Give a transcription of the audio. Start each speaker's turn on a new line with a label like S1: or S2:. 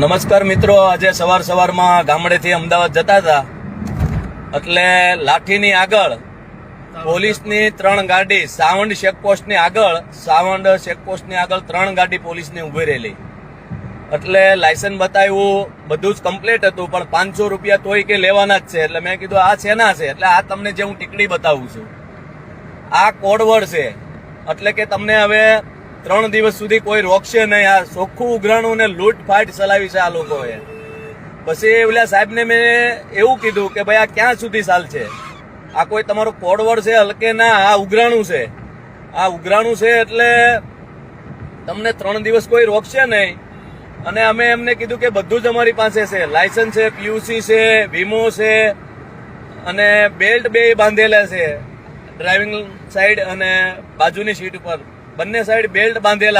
S1: નમસ્કાર મિત્રો, આજે સવાર સવારમાં ગામડેથી અમદાવાદ જતા હતા. એટલે લાઠીની આગળ, પોલીસની ત્રણ ગાડી, સાવંડ ચેકપોસ્ટની આગળ, સાવંડ ચેકપોસ્ટની આગળ ત્રણ ગાડી પોલીસની ઊભી રહેલી. એટલે લાયસન્સ બતાવ્યું, બધું જ કમ્પ્લીટ હતું, પણ પાંચસો રૂપિયા તોય કે લેવાના જ છે. એટલે મેં કીધું, આ શેના છે? એટલે આ તમને જે હું ટીકડી બતાવું છું. આ કોડવર્ડ છે. એટલે કે તમને હવે ત્રણ દિવસ સુધી કોઈ રોકશે નહીં. આ ચોખ્ખું ઉઘરાણું ને લૂંટફાટ ચલાવી છે આ લોકોએ. પછી ઓલા સાહેબને મેં એવું કીધું કે ભાઈ, આ ક્યાં સુધી ચાલશે? આ કોઈ તમારો કોડવડ છે, હલકે ના, આ ઉઘરાણું છે. આ ઉઘરાણું છે એટલે તમને ત્રણ દિવસ કોઈ રોકશે નહીં. અને અમે એમને કીધું કે બધું જ અમારી પાસે છે. લાયસન્સ છે પીયુસી છે, વીમો છે અને બેલ્ટ બે બાંધેલા છે. ડ્રાઇવિંગ સાઈડ અને બાજુની સીટ ઉપર. બંને સાઈડ બેલ્ટ બાંધેલા.